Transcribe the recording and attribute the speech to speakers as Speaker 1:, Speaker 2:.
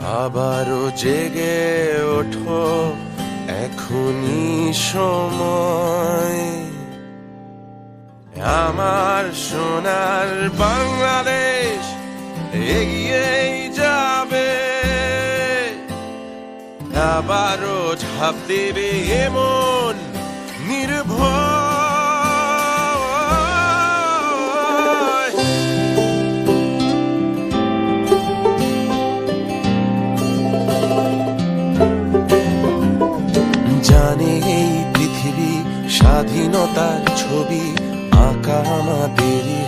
Speaker 1: আবারও জেগে ওঠো, এখনই সময়। আমার সোনার বাংলাদেশ এগিয়েই যাবে। আবারও ঝাঁপ দেবে এমন নির্ভয় জানে এই পৃথিবী স্বাধীনতার ছবি আঁকা আমাদেরই